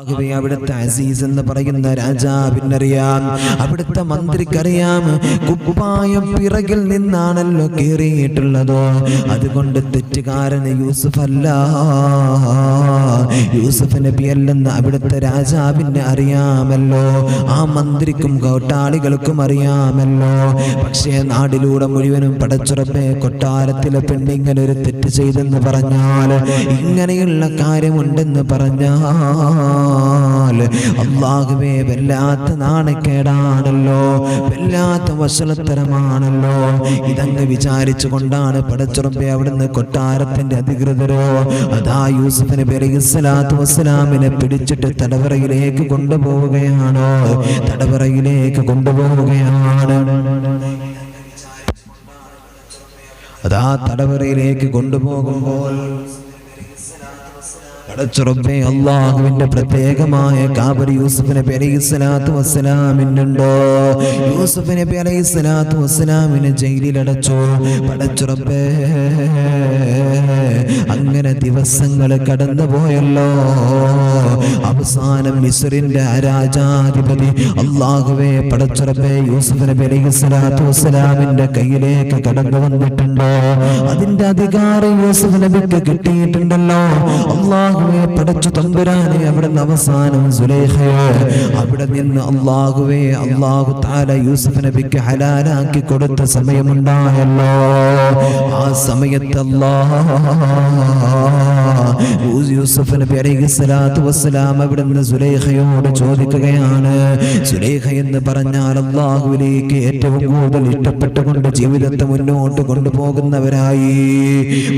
ആകവേ അവിടുത്തെ അസീസ് എന്ന് പറയുന്ന രാജാവിനറിയാം അവിടുത്തെ മന്ത്രിക്കറിയാം. കുപ്പായം പിറകിൽ നിന്നാണല്ലോ കീറിയിട്ടുള്ളത്. അതുകൊണ്ട് തെറ്റുകാരന് യൂസുഫ് അല്ല യൂസുഫ് നബി അല്ലെന്ന് അവിടുത്തെ രാജാവിനെ അറിയാമല്ലോ. ആ മന്ത്രിക്കും കൊട്ടാളികൾക്കും അറിയാമല്ലോ. പക്ഷേ നാടിലൂടെ മുഴുവനും പടച്ചുറപ്പേ കൊട്ടാരത്തിലെ പെണ്ണിങ്ങനെ ഒരു തെറ്റ് ചെയ്തെന്ന് പറഞ്ഞാൽ ഇങ്ങനെയുള്ള കാര്യമുണ്ടെന്ന് പറഞ്ഞാൽ അള്ളാഹുവേ വല്ലാത്ത നാണക്കേടാണല്ലോ വല്ലാത്ത വസലത്തരമാണല്ലോ. ഇതങ്ങ് വിചാരിച്ചു കൊണ്ടാണ് പടച്ചുറമ്പെ അവിടുന്ന് കൊട്ടാരത്തിന്റെ അധികൃതരോ അതാ യൂസഫിന് സ്വലാത്തു വസ്സലാമിനെ പിടിച്ചിട്ട് തടവറയിലേക്ക് കൊണ്ടുപോവുകയാണോ? തടവറയിലേക്ക് കൊണ്ടുപോവുകയാണ്. അതാ തടവറയിലേക്ക് കൊണ്ടുപോകുമ്പോൾ അള്ളാഹുവിന്റെ പ്രത്യേകമായ കാബരി യൂസുഫ് നബി അലൈഹി സ്വലാത്തു വസ്സലാമിനുണ്ടോ യൂസുഫ് നബി അലൈഹി സ്വലാത്തു വസ്സലാമിനെ ജയിലിലടച്ചു? പടച്ചുറപ്പേ അങ്ങനെ ദിവസങ്ങൾ കടന്നുപോയല്ലോ. അവസാനം മിസ്രിന്റെ രാജാധിപതി അള്ളാഹുവെ പടച്ചുറപ്പേ യൂസുഫ് നബി അലൈഹി സ്വലാത്തു വസ്സലാമിന്റെ കയ്യിലേക്ക് കടന്നു വന്നിട്ടുണ്ടോ. അതിന്റെ അധികാരം യൂസുഫ് നബിക്ക് കിട്ടിയിട്ടുണ്ടല്ലോ. അള്ളാഹുവെ പടച്ചു തമ്പുരാനെ അവിടെ നിന്ന് അവസാനം സുലേഖയോ അവിടെ നിന്ന് അള്ളാഹുവെ അള്ളാഹു താല യൂസുഫ് നബിക്ക് ഹലാലാക്കി കൊടുത്ത സമയമുണ്ടായല്ലോ. ആ സമയത്ത് അല്ലാഹ് യൂസുഫ് നബി അലൈഹി സ്വലാത്തു വസ്സലാം സുലൈഖയോട് ചോദിക്കുകയാണ് സുലേഖ എന്ന് പറഞ്ഞാൽ അള്ളാഹുവിലേക്ക് ഏറ്റവും കൂടുതൽ ഇഷ്ടപ്പെട്ടുകൊണ്ട് ജീവിതത്തെ മുന്നോട്ട് കൊണ്ടുപോകുന്നവരായി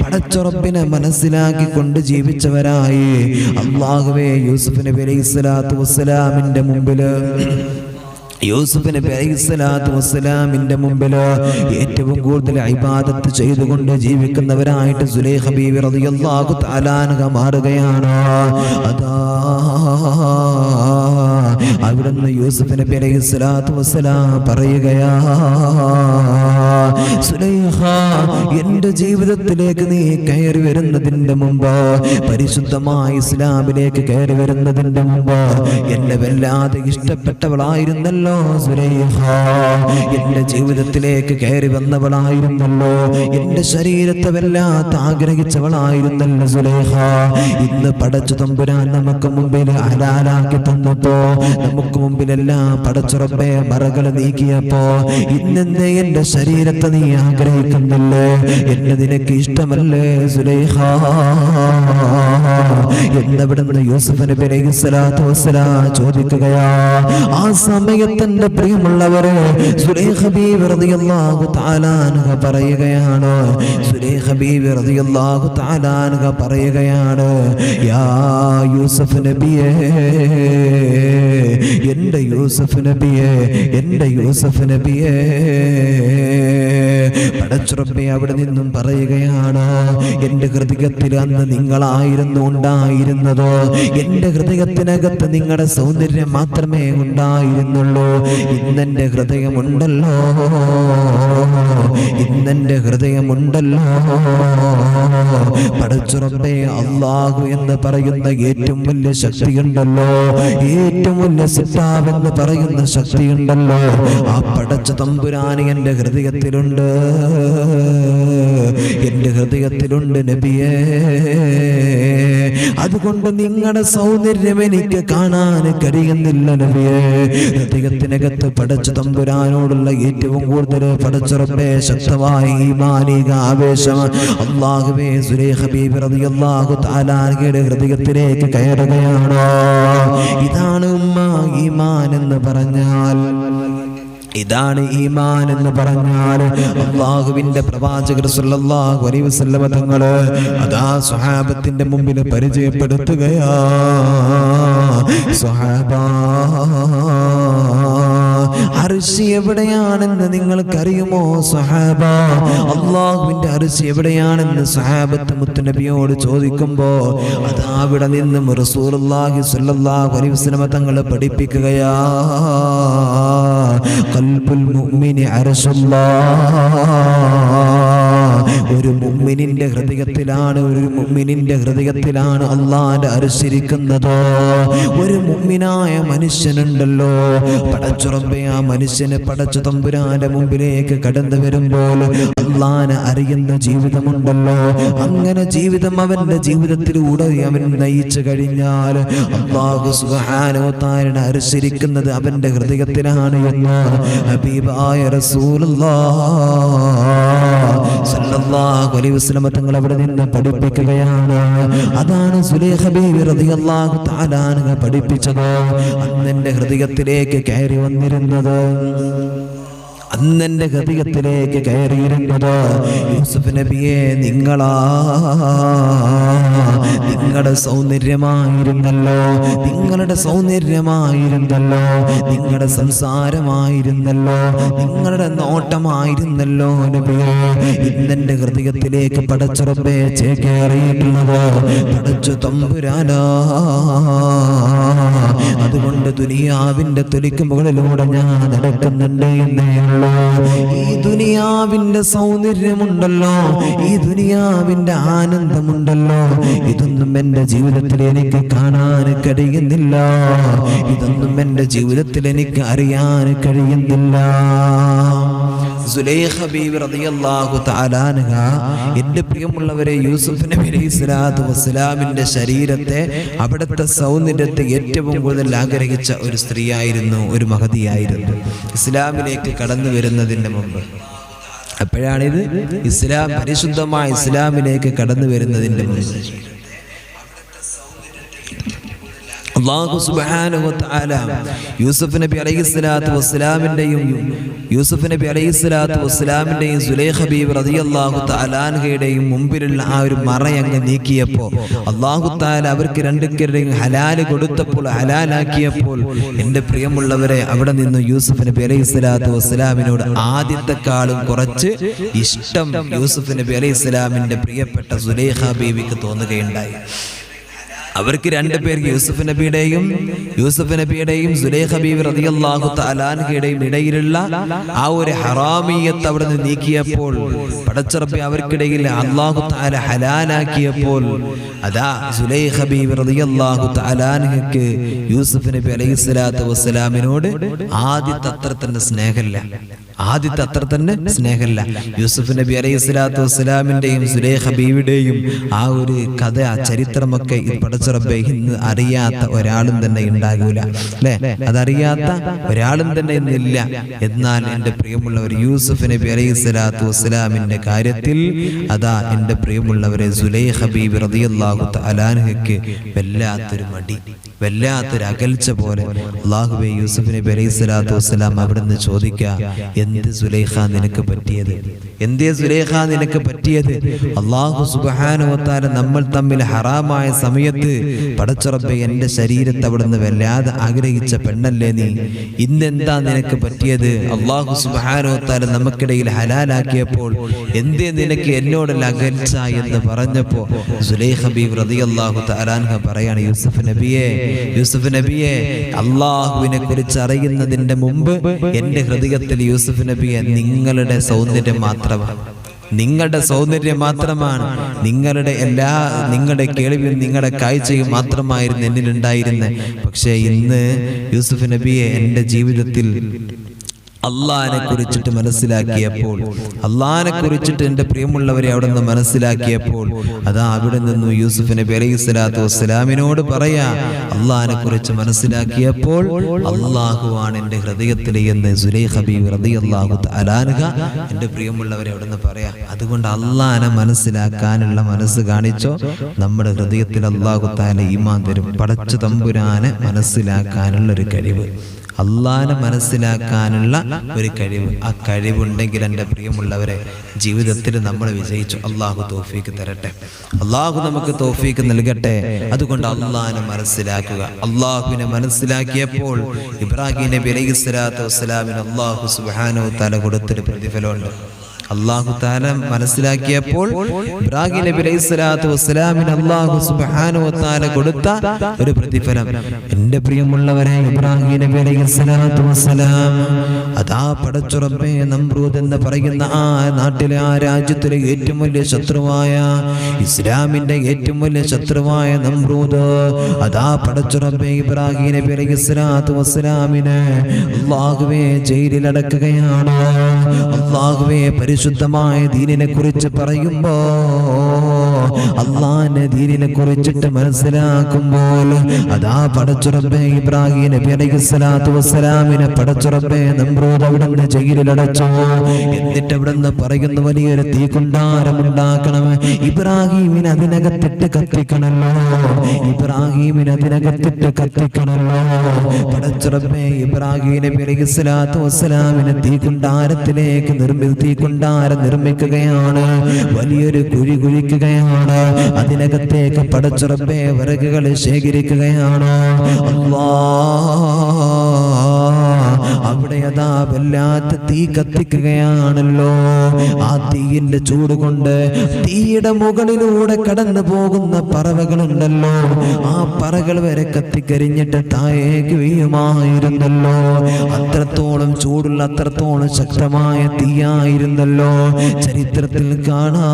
പടച്ചുറപ്പിനെ മനസ്സിലാക്കിക്കൊണ്ട് ജീവിച്ചവരായി. അള്ളാഹുവെ യൂസഫ് നബി അലൈഹി സ്വലാത്തു വസ്സലാമിന്റെ മുമ്പിൽ യൂസുഫ് നബി അലൈഹി സ്വലാത്തു വസ്സലാമിന്റെ മുമ്പിൽ ഏറ്റവും കൂടുതൽ ഇബാദത്ത് ചെയ്തുകൊണ്ട് ജീവിക്കുന്നവരായിട്ട് സുലൈഖ ബീവി റളിയല്ലാഹു തആലാൻഹ മാറുകയാണ്. അതാ അവിടുന്ന് യൂസുഫ് അലൈഹി സ്വലാത്തു വസ്സലാം പറയുകയാ എന്റെ എന്റെ ജീവിതത്തിലേക്ക് നീ കയറി വരുന്നതിന്റെ മുമ്പ് പരിശുദ്ധമായ ഇസ്ലാമിലേക്ക് കയറി വരുന്നതിന്റെ മുമ്പ് എന്നെ വല്ലാതെ ഇഷ്ടപ്പെട്ടവളായിരുന്നല്ലോ സുലൈഖ എന്റെ ജീവിതത്തിലേക്ക് കയറി വന്നവളായിരുന്നല്ലോ എന്റെ ശരീരത്തെ വല്ലാത്ത ആഗ്രഹിച്ചവളായിരുന്നല്ലോ സുലൈഖ ഇന്ന് പടച്ചു തമ്പുരാൻ നമുക്ക് മുമ്പിൽ ഹലാലാക്കി തന്നപ്പോ നമുക്ക് മുമ്പിലെല്ലാം പടച്ചുറപ്പെ മറകൾ നീക്കിയപ്പോ ഇന്നെന്തേ എന്റെ ശരീരത്തെ നീ ആഗ്രഹിക്കുന്നില്ലേ? എന്നെ നിനക്ക് ഇഷ്ടമല്ലേ സുലേഹ? എന്നവിടുന്ന് യൂസുഫ് നബി അലൈഹി സ്വലാത്തു വസ്സലാം ചോദിക്കുകയാ ആ സമയത്ത് എന്റെ പ്രിയമുള്ളവരെ ബീവി റളിയല്ലാഹു തആല അൻഹ പറയുകയാണ് ബീവി റളിയല്ലാഹു തആല അൻഹ പറയുകയാണ് യാ യൂസഫ് നബിയേ എന്റെ യൂസഫ് നബിയെ എന്റെ യൂസഫ് നബിയെ. പടച്ചുറപ്പെ അവിടെ നിന്നും പറയുകയാണ് എന്റെ ഹൃദയത്തിൽ അന്ന് നിങ്ങളായിരുന്നു ഉണ്ടായിരുന്നത്. എന്റെ ഹൃദയത്തിനകത്ത് നിങ്ങളുടെ സൗന്ദര്യം മാത്രമേ ഉണ്ടായിരുന്നുള്ളൂ. ഇന്നെന്റെ ഹൃദയമുണ്ടല്ലോ. ഇന്നെന്റെ ഹൃദയമുണ്ടല്ലോ. പടച്ചുറപ്പെ അള്ളാഹു എന്ന് പറയുന്ന ഏറ്റവും വലിയ ശക്തിയുണ്ടല്ലോ. ഏറ്റവും എന്ന് പറയുന്ന ശക്തിയുണ്ടല്ലോ. ആ പടച്ച തമ്പുരാനി ഹൃദയത്തിലുണ്ട്. എന്റെ ഹൃദയത്തിലുണ്ട് നബിയേ. അതുകൊണ്ട് നിങ്ങളുടെ സൗന്ദര്യം എനിക്ക് കാണാൻ കഴിയുന്നില്ല നബിയേ. ഹൃദയത്തിനകത്ത് പടച്ചു തമ്പുരാനോടുള്ള ഏറ്റവും കൂടുതൽ പടച്ചുറപ്പേ ശക്തമായ ഈ ആവേശം അള്ളാഹുവേ സുരേഖ ബീബി റളിയല്ലാഹു തആലായുടെ ഹൃദയത്തിലേക്ക് കയറുകയാണോ. ഇതാണ് ഉമ്മ ഈമാൻ എന്ന് പറഞ്ഞാൽ ഇതാണ് ഈമാൻ എന്ന് പറഞ്ഞാൽ അള്ളാഹുവിന്റെ പ്രവാചകർ സല്ലല്ലാഹു അലൈഹി വസല്ലമ തങ്ങളെ അതാ സ്വഹാബത്തിന്റെ മുമ്പിൽ പരിചയപ്പെടുത്തുകയാ. സ്വഹാബാ. അർശി എവിടെയാണെന്ന് നിങ്ങൾക്കറിയുമോ സഹാബ? അള്ളാഹുവിന്റെ അർശി എവിടെയാണെന്ന് സഹാബത്ത് മുത്തുനബിയോട് ചോദിക്കുമ്പോ അത് അവിടെ നിന്നും അലൈഹി വസല്ലമ തങ്ങൾ പഠിപ്പിക്കുകയാ. ഖൽബുൽ മുഅ്മിനി അർശുല്ലാഹ് ഒരു മുമ്മിനിന്റെ ഹൃദയത്തിലാണ് ഒരു മുമ്മിനിന്റെ ഹൃദയത്തിലാണ് അള്ളാന്റെ അരിശിരിക്കുന്നത് ഒരു മുമ്മിനായ മനുഷ്യനുണ്ടല്ലോ. പടച്ചുറമ്പെ ആ മനുഷ്യനെ പടച്ചു തമ്പുരാന്റെ മുമ്പിലേക്ക് കടന്നു വരുമ്പോൾ അള്ളാനെ അറിയുന്ന ജീവിതമുണ്ടല്ലോ. അങ്ങനെ ജീവിതം അവന്റെ ജീവിതത്തിലൂടെ അവൻ നയിച്ചു കഴിഞ്ഞാൽ അള്ളാഹു സുബ്ഹാനഹു താരനെ അനുസരിക്കുന്നത് അവന്റെ ഹൃദയത്തിലാണ് എന്ന് ഹബീബായ വസല്ലം നിന്ന് പഠിപ്പിക്കുകയാണ്. അതാണ് പഠിപ്പിച്ചത്. അന്നെന്റെ ഹൃദയത്തിലേക്ക് കയറി വന്നിരുന്നത്. അന്നെന്റെ ഹൃദയത്തിലേക്ക് കയറിയിരുന്നത് യൂസുഫ് നബിയെ നിങ്ങളാ. നിങ്ങളുടെ സൗന്ദര്യമായിരുന്നല്ലോ. നിങ്ങളുടെ സൗന്ദര്യമായിരുന്നല്ലോ. നിങ്ങളുടെ സംസാരമായിരുന്നല്ലോ. നിങ്ങളുടെ നോട്ടമായിരുന്നല്ലോ ഇന്നെന്റെ ഹൃദയത്തിലേക്ക് പടച്ചുറപ്പേ ചേക്കേറിയിട്ടുള്ളത് പടച്ചു തമ്പുരാനാ. അതുകൊണ്ട് ദുനിയാവിന്റെ തൊലിക്ക് ഞാൻ നടക്കുന്നുണ്ട് എന്നേ ഉള്ളൂ. ഈ ദുനിയാവിന്റെ സൗന്ദര്യമുണ്ടല്ലോ. ഈ ദുനിയാവിന്റെ ആനന്ദമുണ്ടല്ലോ. ഇതൊന്നും എന്റെ ജീവിതത്തിൽ എനിക്ക് കാണാൻ കഴിയുന്നില്ല. ഇതൊന്നും എന്റെ ജീവിതത്തിൽ എനിക്ക് അറിയാൻ കഴിയുന്നില്ല. എന്റെ പ്രിയമുള്ളവരെ യൂസുഫ് നബി അലൈഹി വസ്സലാമിന്റെ ശരീരത്തെ അവിടുത്തെ സൗന്ദര്യത്തെ ഏറ്റവും കൂടുതൽ ആഗ്രഹിച്ച ഒരു സ്ത്രീയായിരുന്നു ഒരു മഹതിയായിരുന്നു. ഇസ്ലാമിലേക്ക് കടന്നു വരുന്നതിന് മുമ്പ്. അപ്പോഴാണിത് ഇസ്ലാം പരിശുദ്ധമായ ഇസ്ലാമിലേക്ക് കടന്നു വരുന്നതിന്റെ മുമ്പ്. അള്ളാഹു സുബ്ഹാനഹു യൂസഫ് നബി നബി അലൈഹിസ്സലാത്തു വസ്സലാമിന്റെയും യൂസഫ് നബി അലൈഹിസ്ലാത്തു വസ്സലാമിന്റെയും സുലേഹ് ഹബീബ് റതി അള്ളാഹു തലാൻഹയുടെയും മുമ്പിലുള്ള ആ ഒരു മറയങ്ങ് നീക്കിയപ്പോൾ അള്ളാഹു താല അവർക്ക് രണ്ടുപേരുടെയും ഹലാൽ കൊടുത്തപ്പോൾ ഹലാലാക്കിയപ്പോൾ എന്റെ പ്രിയമുള്ളവരെ അവിടെ നിന്ന് യൂസഫ് നബി അലൈഹിസ്സലാത്തു വസ്സലാമിനോട് ആദ്യത്തെക്കാളും കുറച്ച് ഇഷ്ടം യൂസഫ് നബി അലൈഹിസ്സലാമിന്റെ പ്രിയപ്പെട്ട സുലൈഖ ബീവിക്ക് തോന്നുകയുണ്ടായി. അവർക്ക് രണ്ട് പേർക്ക് യൂസുഫ് നബിയുടെയും യൂസുഫ് നബിയുടെയും സുലൈഖ ബീവി റളിയല്ലാഹു തആലാൻഹയുടെയും ഇടയിലുള്ള ആ ഒരു ഹറാമിയത്ത് അവിടെ നിന്ന് നീക്കിയപ്പോൾ പടച്ചറബി അവർക്കിടയിൽ അള്ളാഹു താല ഹലാലാക്കിയപ്പോൾ അതാ സുലൈഖ ബീവി റളിയല്ലാഹു തആലാൻഹയ്ക്ക് യൂസുഫ് നബി അലൈഹി സ്വലാത്തു വസ്സലാമിനോട് ആദ്യത്തെ അത്ര തന്നെ സ്നേഹമില്ല. ആദ്യത്തെ അത്ര തന്നെ സ്നേഹമില്ല. യൂസുഫ് നബി അലൈഹി സ്വലാത്തു വസ്സലാമിന്റെയും സുലൈഖ ബീവിയുടെയും ആ ഒരു കഥ ആ ചരിത്രമൊക്കെ ഈ പടച്ചുറബെ ഇന്ന് അറിയാത്ത ഒരാളും തന്നെ ഉണ്ടാകൂല. അല്ലെ? അതറിയാത്ത ഒരാളും തന്നെ ഇന്നില്ല. എന്നാൽ എന്റെ പ്രിയമുള്ളവർ യൂസുഫ് നബി അലൈഹി സ്വലാത്തു വസ്സലാമിന്റെ കാര്യത്തിൽ അതാ എന്റെ പ്രിയമുള്ളവരെ സുലൈഖ ബീവി റതിയല്ലാഹു തആലാൻഹയ്ക്ക് വല്ലാത്തൊരു മടി. വല്ലാത്തൊരു അകൽച്ച പോലെ അള്ളാഹുബെ യൂസുഫ് നബി അലൈഹി സ്വലാത്തു വസ്സലാം അവിടുന്ന് ചോദിക്കുക എന്ത് സുലൈഖ നിനക്ക് പറ്റിയത്? എന്തേ സുലൈഖ നിനക്ക് പറ്റിയത്? അള്ളാഹു സുബാനുവത്താല നമ്മൾ തമ്മിൽ ഹറാമായ സമയത്ത് പടച്ചുറപ്പെ എന്റെ ശരീരത്തെ അവിടുന്ന് വല്ലാതെ ആഗ്രഹിച്ച പെണ്ണല്ലേ നീ? ഇന്നെന്താ നിനക്ക് പറ്റിയത്? അള്ളാഹു സുബാനുവത്താല നമുക്കിടയിൽ ഹലാലാക്കിയപ്പോൾ എന്തേ നിനക്ക് എന്നോട് അകൽച്ച എന്ന് പറഞ്ഞപ്പോ സുലൈഖ ബീബ് റളിയല്ലാഹു താരാൻഹ പറയാണ് യൂസഫ് നബിയെ യൂസുഫ് നബിയെ അള്ളാഹുവിനെ കുറിച്ച് അറിയുന്നതിന്റെ മുമ്പ് എന്റെ ഹൃദയത്തിൽ യൂസുഫ് നബിയെ നിങ്ങളുടെ സൗന്ദര്യം മാത്രമാണ്. നിങ്ങളുടെ സൗന്ദര്യം മാത്രമാണ്. നിങ്ങളുടെ എല്ലാ നിങ്ങളുടെ കേൾവിയും നിങ്ങളുടെ കാഴ്ചയും മാത്രമായിരുന്നു എന്നിലുണ്ടായിരുന്നത് പക്ഷേ ഇന്ന് യൂസുഫ് നബിയെ എന്റെ ജീവിതത്തിൽ അള്ളാഹിനെ കുറിച്ചിട്ട് മനസ്സിലാക്കിയപ്പോൾ അള്ളാഹിനെ കുറിച്ചിട്ട് എന്റെ പ്രിയമുള്ളവരെ അവിടെ നിന്ന് മനസ്സിലാക്കിയപ്പോൾ അതാ അവിടെ നിന്നും യൂസുഫ് നബി അലൈഹി സ്വലാത്തു വസ്സലാമിനോട് പറയാ അള്ളാഹിനെ കുറിച്ച് മനസ്സിലാക്കിയപ്പോൾ അള്ളാഹുവാണ് എന്റെ ഹൃദയത്തിൽ എന്ന് അള്ളാഹു അലാനുക എന്റെ പ്രിയമുള്ളവരെ അവിടെ നിന്ന് പറയാ. അതുകൊണ്ട് അള്ളാഹിനെ മനസ്സിലാക്കാനുള്ള മനസ്സ് കാണിച്ചോ നമ്മുടെ ഹൃദയത്തിൽ അള്ളാഹു താല ഈമാൻ തരും. പടച്ചു തമ്പുരാനെ മനസ്സിലാക്കാനുള്ള ഒരു കഴിവ്. അള്ളാനെ മനസ്സിലാക്കാനുള്ള ഒരു കഴിവ്. ആ കഴിവുണ്ടെങ്കിൽ എന്റെ പ്രിയമുള്ളവരെ ജീവിതത്തിൽ നമ്മൾ വിജയിച്ചു. അള്ളാഹു തോഫീക്ക് തരട്ടെ. അള്ളാഹു നമുക്ക് തോഫീക്ക് നൽകട്ടെ. അതുകൊണ്ട് അള്ളാഹിനെ മനസ്സിലാക്കുക. അള്ളാഹുവിനെ മനസ്സിലാക്കിയപ്പോൾ ഇബ്രാഹിം നബി അലൈഹി സ്വലാത്തു വസ്സലാമിന് അള്ളാഹു സുബാനോ തല കൊടുത്തൊരു പ്രതിഫലമുണ്ട്. അള്ളാഹു താല മനസ്സിലാക്കിയപ്പോൾ ഇബ്രാഹിം നബി അലൈഹി വസ്സലാമിന് അള്ളാഹു സുബ്ഹാനഹു തആല കൊടുത്ത ഒരു പ്രതിഫലം. എന്റെ പ്രിയമുള്ളവരെ ഇബ്രാഹിം നബി അലൈഹി വസ്സലാം അതാ പടച്ചുറപ്പേ നമ്രൂദ് എന്ന് പറയുന്ന ആ നാട്ടിലെ ആ രാജ്യത്തിലെ ഏറ്റവും വലിയ ശത്രുവായ ഇസ്ലാമിന്റെ ഏറ്റവും വലിയ ശത്രുവായ നമ്രൂദ് അതാ പടച്ചുറപ്പേ ഇബ്രാഹിം നബി അലൈഹി വസ്സലാമിനെ അള്ളാഹുവേ ജയിലിൽ അടക്കുകയാണ് അള്ളാഹുവേ പരിശുദ്ധമായ ദീനിനെ കുറിച്ച് പറയുമ്പോ അള്ളാന്റെ ദീനിനെ കുറിച്ചിട്ട് മനസ്സിലാക്കുമ്പോൾ അതാ പടച്ചുറപ്പേ ഇബ്രാഹിം നബി വസ്സലാമിനെ പടച്ചുറബെ നമ്രൂദ് അവിടുന്ന് ജയിലിലടച്ചു. എന്നിട്ട് അവിടുന്ന് പറയുന്ന വലിയൊരു തീക്കുണ്ടാരം ഉണ്ടാക്കണം. ഇബ്രാഹിമിന് അതിനകത്തിട്ട് കത്തിക്കണല്ലോ. ഇബ്രാഹിമിന് അതിനകത്തിട്ട് കത്തിക്കണല്ലോ. പടച്ചുറപ്പേ ഇബ്രാഹിം നബി വസ്സലാമിനെ തീക്കുണ്ടാരത്തിലേക്ക് നിർമ്മി തീക്കുണ്ടാരം നിർമ്മിക്കുകയാണ്. വലിയൊരു കുഴി കുഴിക്കുകയാണ്. അതിനകത്തേക്ക് പടച്ചുറപ്പേ വിറകുകൾ ശേഖരിക്കുകയാണ്. അല്ലാ അവിടെ അതാ വല്ലാത്ത തീ കത്തിക്കുകയാണല്ലോ. ആ തീയിന്റെ ചൂട് കൊണ്ട് തീയുടെ മുകളിലൂടെ കടന്നു പോകുന്ന പറവകളുണ്ടല്ലോ. ആ പറകൾ വരെ കത്തിക്കരിഞ്ഞിട്ട് താഴേക്ക് വീഴുമായിരുന്നല്ലോ. അത്രത്തോളം ചൂടുള്ള അത്രത്തോളം ശക്തമായ തീയായിരുന്നല്ലോ. ചരിത്രത്തിൽ കാണാ.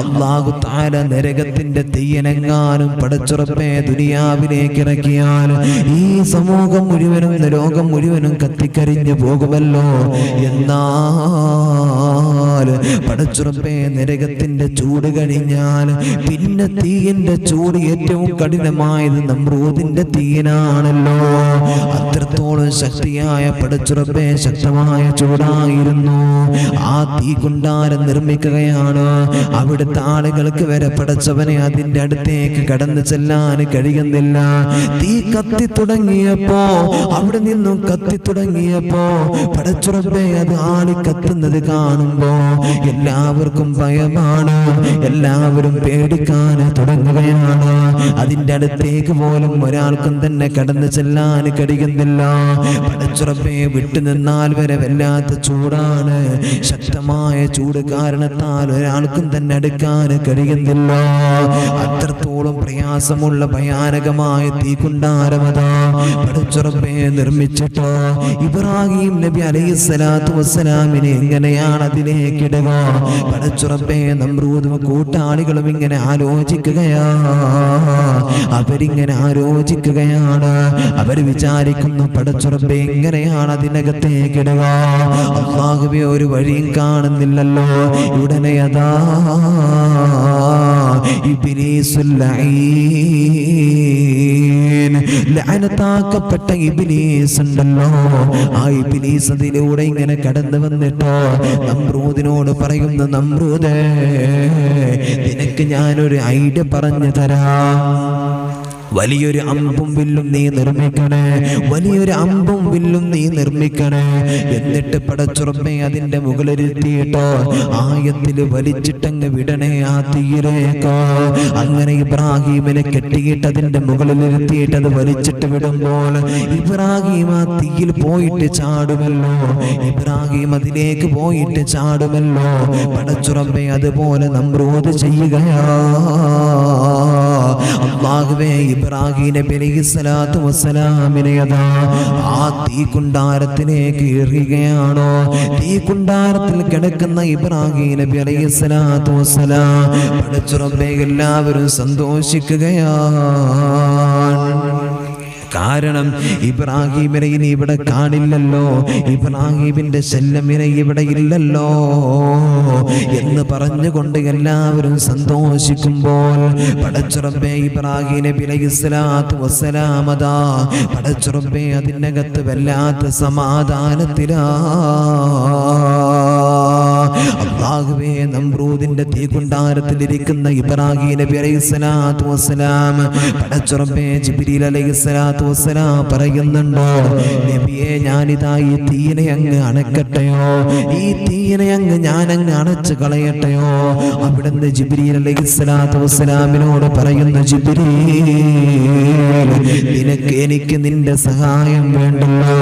അള്ളാഹു താര നരകത്തിന്റെ തീയനെങ്ങാനും പടച്ചുറപ്പെ ദുനിയാവിലേക്ക് ഇറക്കിയാൽ ഈ സമൂഹം മുഴുവനും ലോകം മുഴുവനും കത്തിക്കരിഞ്ഞു പോകുമല്ലോ. എന്നാൽ പടച്ചുറപ്പെ നരകത്തിന്റെ ചൂട് കഴിഞ്ഞാൽ പിന്നെ തീയന്റെ ചൂട് ഏറ്റവും കഠിനമായത് നമ്രൂതിന്റെ തീയനാണല്ലോ. അത്രത്തോളം ശക്തിയായ പടച്ചുറപ്പെ ശക്തമായ ചൂടായിരുന്നു. ആ തീ കുണ്ടാരം നിർമ്മിക്കുകയാണ്. അവിടുത്തെ ആളുകൾക്ക് വരെ പടച്ചവനെ അതിന്റെ അടുത്തേക്ക് കടന്നു ചെല്ലാൻ കഴിയുന്നില്ല. തീ കത്തി തുടങ്ങിയപ്പോ അവിടെ നിന്നും കത്തി തുടങ്ങിയപ്പോ പടച്ചുറപ്പേ അത് ആളി കത്തുന്നത് കാണുമ്പോ എല്ലാവർക്കും ഭയമാണ്. എല്ലാവരും പേടിക്കാൻ തുടങ്ങുകയാണ്. അതിന്റെ അടുത്തേക്ക് പോലും ഒരാൾക്കും തന്നെ കടന്നു ചെല്ലാൻ കഴിയുന്നില്ല. പടച്ചുറപ്പെ വിട്ടുനിന്നാൽ വരെ വല്ലാത്ത ചൂടാണ്. ശക്തമായ ചൂട് കാരണത്താൽ ഒരാൾക്കും തന്നെ അടുക്കാൻ കഴിയുന്നില്ല അത്രത്തോളം പ്രയാസമുള്ള ഭയാനകമായ തീക്കുണ്ടാരമതാ പടച്ചുറപ്പെ നിർമ്മിച്ചിട്ട്. ഇബ്രാഹിം നബി അലൈഹി സ്വലാത്തു വസ്സലാമിനെ എങ്ങനെയാണ് അതിലേക്ക് ഇടുക? പടച്ചുറപ്പെ നമ്രൂദും കൂട്ടാളികളും ഇങ്ങനെ ആലോചിക്കുകയാ. അവരിങ്ങനെ ആലോചിക്കുകയാണ്. അവർ വിചാരിക്കുന്നു പടച്ചുറപ്പെ എങ്ങനെയാണ് അതിനകത്തേക്ക് ഇടുക? അള്ളാഹുബെ ഒരു വഴിയും കാണുന്നില്ലല്ലോ. ഉടനെ അതാ ലഅനത്താക്കപ്പെട്ട ഇബിലീസ് ഉണ്ടല്ലോ ആ ഇബ്ലീസ് അതിലൂടെ ഇങ്ങനെ കടന്നു വന്നിട്ടോ. നമ്രൂദിനോട് പറയുന്ന നമ്രൂദേ നിനക്ക് ഞാനൊരു ഐഡിയ പറഞ്ഞു തരാം. വലിയൊരു അമ്പും വില്ലും നീ നിർമ്മിക്കണേ. വലിയൊരു അമ്പും വില്ലും നീ നിർമ്മിക്കണേ. എന്നിട്ട് പടച്ചുറപ്പെ അതിന്റെ മുകളിലെത്തിയിട്ട് ആയത്തിൽ വലിച്ചിട്ടങ്ങ് വിടണേ ആ തീരേക്കോ. അങ്ങനെ ഇബ്രാഹീമിനെ കെട്ടിയിട്ട് അതിന്റെ മുകളിലിരുത്തിയിട്ട് അത് വലിച്ചിട്ട് വിടുമ്പോൾ ഇബ്രാഹീം ആ തീയിൽ പോയിട്ട് ചാടുമല്ലോ. ഇബ്രാഹിം അതിലേക്ക് പോയിട്ട് ചാടുമല്ലോ. പടച്ചുറമ്പേ അതുപോലെ നമ്രോത് ചെയ്യുകയാ. അള്ളാഹുവേ ഇബ്രാഹിം നബി അലൈഹി സ്വലാത്തു വസ്സലാമിനെ അതാ ആ തീകുണ്ടാരത്തിലേക്ക് എറിയുകയാണോ തീകുണ്ടാരത്തിൽ കിടക്കുന്ന ഇബ്രാഹിം നബി അലൈഹി സ്വലാത്തു വസ്സലാം പടച്ചുറമ്പെ എല്ലാവരും സന്തോഷിക്കുകയാണ്. കാരണം ഇബ്രാഹിമിനെ ഇനി ഇവിടെ കാണില്ലല്ലോ. ഇബ്രാഹിമിന്റെ ശല്യമിനെ ഇവിടെ ഇല്ലല്ലോ എന്ന് പറഞ്ഞുകൊണ്ട് എല്ലാവരും സന്തോഷിക്കുമ്പോൾ പടച്ചുറമ്പേ ഇബ്രാഹിം നബി അലൈഹി വസ്സലാമത പടച്ചുറബെ അതിനകത്ത് വല്ലാത്ത സമാധാനത്തിലാ. അള്ളാഹുവേ നമ്രൂദിന്റെ തീകുണ്ടാരത്തിലിരിക്കുന്ന ഇബ്രാഹിം നബി അലൈഹിസ്സലാത്തു വസ്സലാം. പടച്ചുറബെ ജിബ്രീൽ അലൈഹിസ്സലാത്തു വസ്സലാം പറയുന്നുണ്ടോ? നബിയെ ഞാനിതാ ഈ തീനെ അങ്ങ് അണക്കട്ടെയോ? ഈ തീനെ അങ്ങ് ഞാൻ അങ്ങ് അണച്ചു കളയട്ടെയോ? അവിടുന്ന് ജിബ്രീൽ അലൈഹിസ്സലാത്തു വസ്സലാമിനോട് പറയുന്നു ജിബ്രീൽ നിനക്ക് എനിക്ക് നിന്റെ സഹായം വേണ്ടല്ലോ.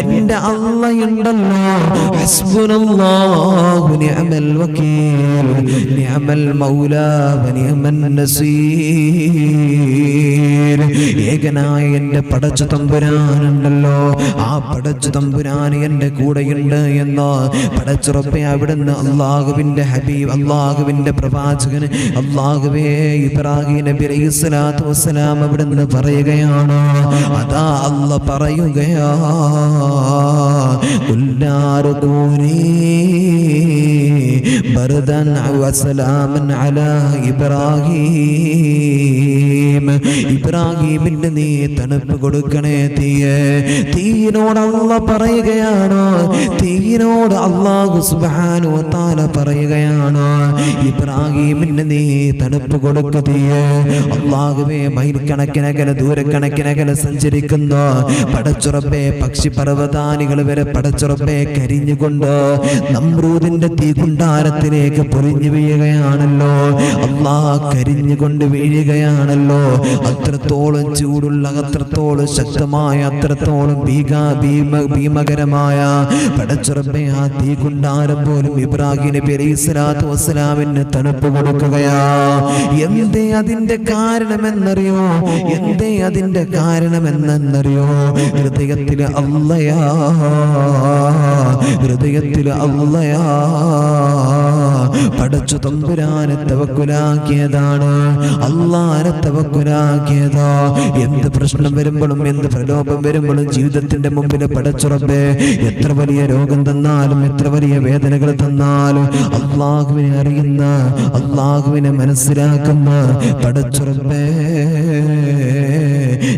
എന്റെ അള്ളയുണ്ടല്ലോ. ഹസ്ബുനല്ലാഹു നിഅമൽ الوكيل نعم മൗലാ ونعم നസീർ ഏകനായ എന്റെ പടച്ചു തമ്പുരാനുണ്ടല്ലോ. ആ പടച്ചു തമ്പുരാൻ എന്റെ കൂടെയുണ്ട് എന്ന് പടച്ചുറപ്പെ അവിടുന്ന് അള്ളാഹുവിന്റെ ഹബീബ് അള്ളാഹുവിന്റെ പ്രവാചകൻ അള്ളാഹുവേ ഇബ്രാഹിം നബി അലൈഹിസ്സലാത്തു വസ്സലാം അവിടുന്ന് പറയുകയാണ്. അതാ അല്ല പറയുകയാ ഉല്ലാറുകൂനീ ബർദൻ وسلاما അലാ ഇബ്രാഹിം. ഇബ്രാഹിമിന്റെ നീ തണുപ്പ് കൊടുക്കണേ തീയെ. തീയിനോട് അള്ള പറയുകയാണ്. തീയിനോട് അള്ളാഹു സുബാനു വ പറയുകയാണോ. ഇബ്രാഹിമിന് നീ തണുപ്പ് കൊടുക്ക തീയെ. അള്ളാഹുവേ മയിൽക്കണക്കിനകലെ ദൂരക്കണക്കിനകലെ സഞ്ചരിക്കുന്ന പടച്ചുറപ്പെ പക്ഷി പർവതാനികൾ വരെ പടച്ചുറപ്പേ കരിഞ്ഞുകൊണ്ട് നമ്രൂദിന്റെ തീകുണ്ടാരത്തിലേക്ക് പൊരിഞ്ഞു വീഴുകയാണല്ലോ. അള്ളാ കരിഞ്ഞുകൊണ്ട് വീഴുകയാണല്ലോ. അത്രത്തോളം ചൂടുള്ള അത്രത്തോളം ശക്തമായ അത്രത്തോളം ഭീക ഭീമ ഭീമകരമായ പടച്ചുറപ്പെ ആ തീകുണ്ടാരം പോലും ഇബ്രാഹിം നബി തണുപ്പ് കൊടുക്കുകയാ. എന്തേ അതിന്റെ കാരണമെന്നറിയോ? എന്തേ അതിന്റെ കാരണമെന്നറിയോ? ഹൃദയത്തിൽ അള്ളയാ. ഹൃദയത്തിൽ അല്ലയാ പടച്ചു തമ്പുരാനെ തവക്കുലാക്കിയതാണ്. അള്ളാനെ തവക്കുലാക്കിയതാ. എന്ത് പ്രശ്നം വരുമ്പോഴും എന്ത് പ്രലോഭം വരുമ്പോഴും ജീവിതത്തിന്റെ മുമ്പിൽ പടച്ചുറപ്പേ എത്ര വലിയ രോഗം തന്നാലും എത്ര വലിയ വേദനകൾ തന്നാലും അള്ളാഹുവിനെ അറിയുന്ന അള്ളാഹുവിനെ മനസ്സിലാക്കുന്ന പടച്ചുറപ്പേ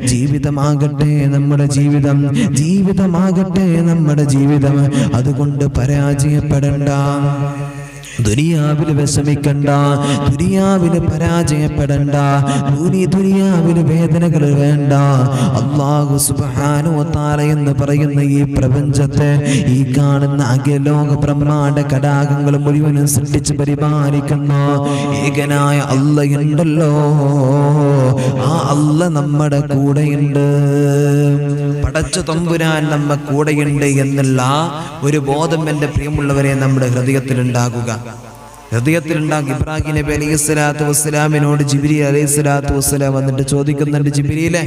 ജീവിതമാകട്ടെ നമ്മുടെ ജീവിതം ജീവിതമാകട്ടെ നമ്മുടെ ജീവിതം. അതുകൊണ്ട് പരാജയപ്പെടണ്ട. বাবা ദുനിയാവിൽ വിഷമിക്കണ്ട ദുനിയാവിൽ പരാജയപ്പെടണ്ട ദുനി ദുനിയാവിൽ വേദനകൾ വേണ്ട. അള്ളാഹു തആല എന്ന് പറയുന്ന ഈ പ്രപഞ്ചത്തെ ഈ കാണുന്ന അഖിലോക ബ്രഹ്മാണ്ട കടാകങ്ങൾ മുഴുവനും സൃഷ്ടിച്ച് പരിപാലിക്കുന്ന ഏകനായ അല്ലയുണ്ടല്ലോ ആ അല്ല നമ്മുടെ കൂടെയുണ്ട്. പടച്ചു തമ്പുരാൻ നമ്മ കൂടെയുണ്ട് എന്നുള്ള ഒരു ബോധം എന്റെ പ്രിയമുള്ളവരെ നമ്മുടെ ഹൃദയത്തിൽ ഉണ്ടാകുക ഹൃദയത്തിലുണ്ടാകും ഇബ്രാഹിം നബി അലൈഹി സ്വലാത്തു വസ്സലാമിനോട് ജിബിരി അലൈഹി സ്വലാത്തു വസ്സലാം വന്നിട്ട് ചോദിക്കുന്നുണ്ട് ജിബിരിയിലെ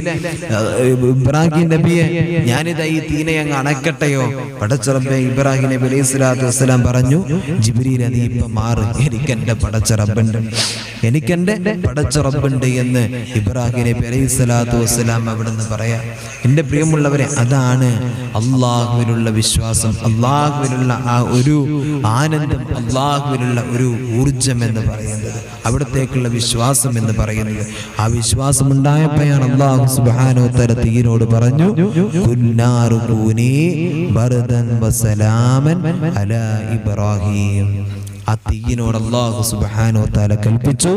ഇബ്രാഹിം നബിയെ ഞാനിതാ ഈ തീനെ അങ്ങ് അണക്കട്ടെയോ? പടച്ചറബെ ഇബ്രാഹിം നബി അലൈഹി സ്വലാത്തു വസ്സലാം പറഞ്ഞു ജിബിരിയിലെ നീ ഇപ്പൊ എനിക്ക് എന്റെ പടച്ചറബുണ്ട് എനിക്കെന്റെ പടച്ചുറപ്പുണ്ട് എന്ന് ഇബ്രാഹിം നബി അലൈഹി സ്വലാത്തു വസ്സലാം അവിടുന്ന് പറയാം. എന്റെ പ്രിയമുള്ളവരെ അതാണ് അള്ളാഹുവിനുള്ള വിശ്വാസം. അള്ളാഹുവിനുള്ള ആ ഒരു ആനന്ദം അള്ളാഹുവിനുള്ള ഒരു ഊർജം എന്ന് പറയുന്നത്. അവിടത്തേക്കുള്ള വിശ്വാസം എന്ന് പറയുന്നത്. ആ വിശ്വാസം ഉണ്ടായപ്പോഴാണ് അള്ളാഹു സുബ്ഹാനഹു തആല തീരോട് പറഞ്ഞു കുന്നാറു കൂനി ബർദൻ വസലാമൻ അലാ ഇബ്രാഹിം. ആ തീയിനോട് അള്ളാഹു സുബാനോ തആല കൽപ്പിച്ചു.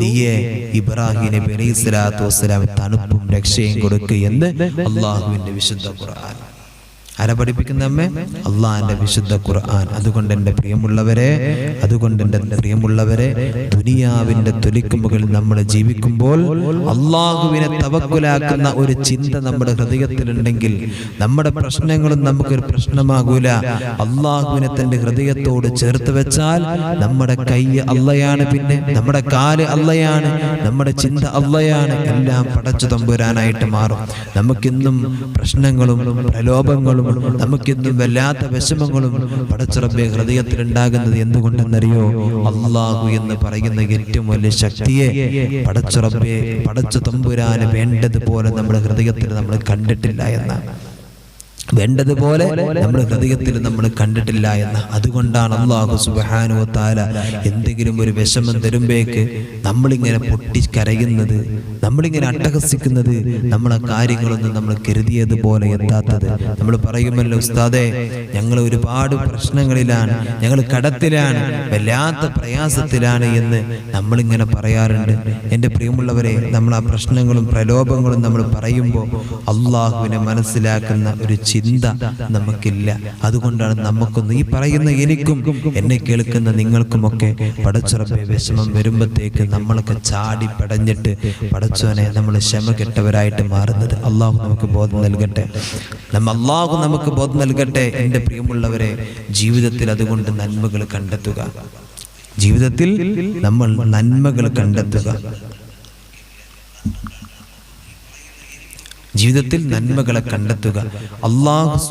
തീയെ ഇബ്രാഹിം നബി അലൈഹി സ്വലാത്തു വസ്സലാം തണുപ്പും രക്ഷയും കൊടുക്കുക എന്ന് അള്ളാഹുവിന്റെ വിശുദ്ധ ഖുർആൻ. ആരെ പഠിപ്പിക്കുന്ന അമ്മേ? അള്ളാഹിന്റെ വിശുദ്ധ ഖുർആൻ. അതുകൊണ്ട് എന്റെ പ്രിയമുള്ളവരെ അതുകൊണ്ട് എന്റെ പ്രിയമുള്ളവരെ ദുനിയാവിന്റെ തൊലിക്കുമ്പുകൾ നമ്മൾ ജീവിക്കുമ്പോൾ അള്ളാഹുവിനെ തവക്കുലാക്കുന്ന ഒരു ചിന്ത നമ്മുടെ ഹൃദയത്തിലുണ്ടെങ്കിൽ നമ്മുടെ പ്രശ്നങ്ങളും നമുക്കൊരു പ്രശ്നമാകൂല. അള്ളാഹുവിനെ തന്റെ ഹൃദയത്തോട് ചേർത്ത് വെച്ചാൽ നമ്മുടെ കൈ അള്ളയാണ് പിന്നെ നമ്മുടെ കാൽ അള്ളയാണ് നമ്മുടെ ചിന്ത അള്ളയാണ് എല്ലാം പടച്ചു തമ്പുരാനായിട്ട് മാറും. നമുക്കിന്നും പ്രശ്നങ്ങളും പ്രലോഭങ്ങളും നമുക്കിന്നും വല്ലാത്ത വിഷമങ്ങളും പടച്ചുറബെ ഹൃദയത്തിൽ ഉണ്ടാകുന്നത് എന്തുകൊണ്ടെന്നറിയോ? അള്ളാഹു എന്ന് പറയുന്ന ഏറ്റവും വലിയ ശക്തിയെ പടച്ചുറബെ പടച്ചു തമ്പുരാന് വേണ്ടതുപോലെ നമ്മുടെ ഹൃദയത്തിൽ നമ്മൾ കണ്ടിട്ടില്ല എന്നാണ്. വേണ്ടതുപോലെ നമ്മുടെ ഹൃദയത്തിൽ നമ്മൾ കണ്ടിട്ടില്ല എന്ന്. അതുകൊണ്ടാണ് അള്ളാഹു സുബാനോ താല എന്തെങ്കിലും ഒരു വിഷമം തരുമ്പേക്ക് നമ്മളിങ്ങനെ പൊട്ടി കരയുന്നത് നമ്മളിങ്ങനെ അട്ടഹസിക്കുന്നത് നമ്മളെ കാര്യങ്ങളൊന്നും നമ്മൾ കരുതിയതുപോലെ എത്താത്തത്. നമ്മൾ പറയുമല്ലോ ഉസ്താദെ ഞങ്ങൾ ഒരുപാട് പ്രശ്നങ്ങളിലാണ് ഞങ്ങൾ കടത്തിലാണ് വല്ലാത്ത പ്രയാസത്തിലാണ് എന്ന് നമ്മളിങ്ങനെ പറയാറുണ്ട്. എന്റെ പ്രിയമുള്ളവരെ നമ്മൾ ആ പ്രശ്നങ്ങളും പ്രലോഭങ്ങളും നമ്മൾ പറയുമ്പോൾ അള്ളാഹുവിനെ മനസ്സിലാക്കുന്ന ഒരു ചിന്ത നമുക്കില്ല. അതുകൊണ്ടാണ് നമുക്കൊന്ന് ഈ പറയുന്ന എനിക്കും എന്നെ കേൾക്കുന്ന നിങ്ങൾക്കുമൊക്കെ പടച്ചുറപ്പ് വിഷമം വരുമ്പോഴത്തേക്ക് നമ്മളൊക്കെ ചാടി പടഞ്ഞിട്ട് പടച്ചോനെ നമ്മൾ ക്ഷമ കെട്ടവരായിട്ട് മാറുന്നത് അള്ളാഹു നമുക്ക് ബോധം നൽകട്ടെ. നമ്മ അള്ളാഹു നമുക്ക് ബോധം നൽകട്ടെ. എന്റെ പ്രിയമുള്ളവരെ ജീവിതത്തിൽ അതുകൊണ്ട് നന്മകൾ കണ്ടെത്തുക. ജീവിതത്തിൽ നമ്മൾ നന്മകൾ കണ്ടെത്തുക. ജീവിതത്തിൽ നന്മകളെ കണ്ടെത്തുക. അള്ളാഹു